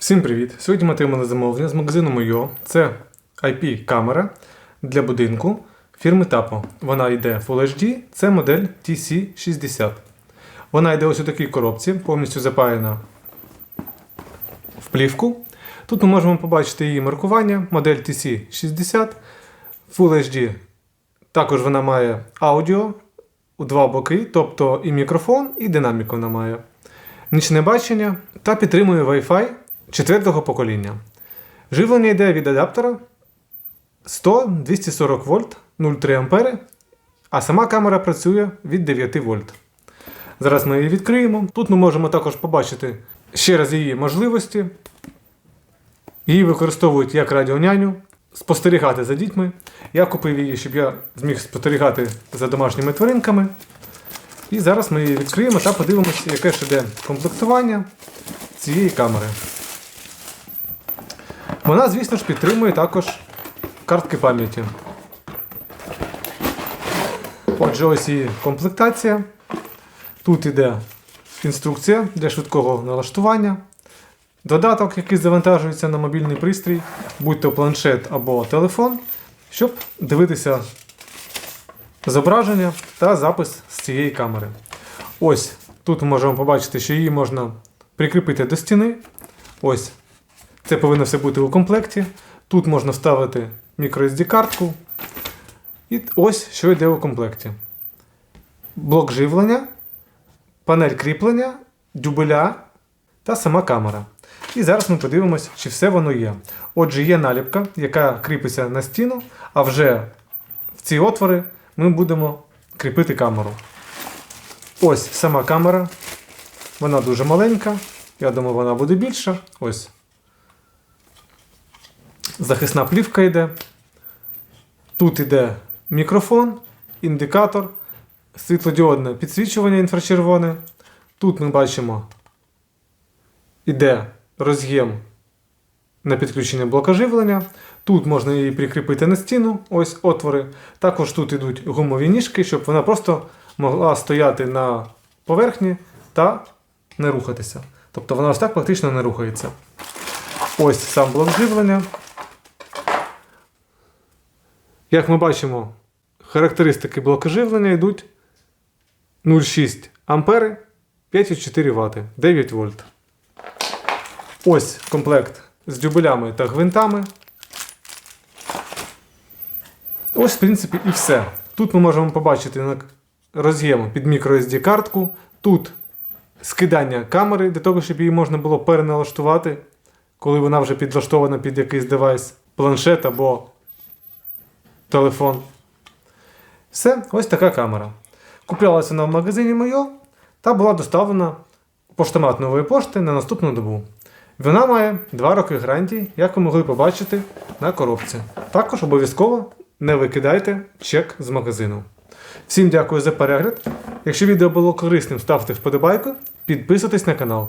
Всім привіт! Сьогодні ми отримали замовлення з магазину Мойо. Це IP-камера для будинку фірми Tapo. Вона йде Full HD, це модель TC60. Вона йде ось у такій коробці, повністю запаяна в плівку. Тут ми можемо побачити її маркування, модель TC60 Full HD. Також вона має аудіо у два боки, тобто і мікрофон, і динаміку вона має. Нічне бачення та підтримує Wi-Fi четвертого покоління. Живлення йде від адаптера 100-240 вольт 0,3 ампери, а сама камера працює від 9 вольт. Зараз ми її відкриємо. Тут ми можемо також побачити ще раз її можливості. Її використовують як радіоняню, спостерігати за дітьми. Я купив її, щоб я зміг спостерігати за домашніми тваринками. І зараз ми її відкриємо та подивимося, яке ж іде комплектування цієї камери. Вона, звісно ж, підтримує також картки пам'яті. Отже, ось її комплектація. Тут іде інструкція для швидкого налаштування. Додаток, який завантажується на мобільний пристрій, будь-то планшет або телефон, щоб дивитися зображення та запис з цієї камери. Ось тут ми можемо побачити, що її можна прикріпити до стіни. Ось це повинно все бути у комплекті. Тут можна вставити microSD картку. І ось що йде у комплекті: блок живлення, панель кріплення, дюбеля та сама камера. І зараз ми подивимось, чи все воно є. Отже, є наліпка, яка кріпиться на стіну, а вже в ці отвори ми будемо кріпити камеру. Ось сама камера. Вона дуже маленька. Я думаю, вона буде більша. Ось. Захисна плівка йде. Тут йде мікрофон, індикатор, світлодіодне підсвічування інфрачервоне. Тут ми бачимо, іде роз'єм на підключення блока живлення. Тут можна її прикріпити на стіну, ось отвори. Також тут йдуть гумові ніжки, щоб вона просто могла стояти на поверхні та не рухатися. Тобто вона ось так практично не рухається. Ось сам блок живлення. Як ми бачимо, характеристики блока живлення йдуть 0,6 ампери, 5,4 Вт, 9 вольт. Ось комплект з дюбелями та гвинтами. Ось, в принципі, і все. Тут ми можемо побачити роз'єм під microSD картку. Тут скидання камери для того, щоб її можна було переналаштувати, коли вона вже підлаштована під якийсь девайс, планшет або телефон. Все, ось така камера. Куплялася вона в магазині Мойо та була доставлена поштомат нової пошти на наступну добу. Вона має 2 роки гарантії, як ви могли побачити на коробці. Також обов'язково не викидайте чек з магазину. Всім дякую за перегляд. Якщо відео було корисним, ставте вподобайку, підписуйтесь на канал.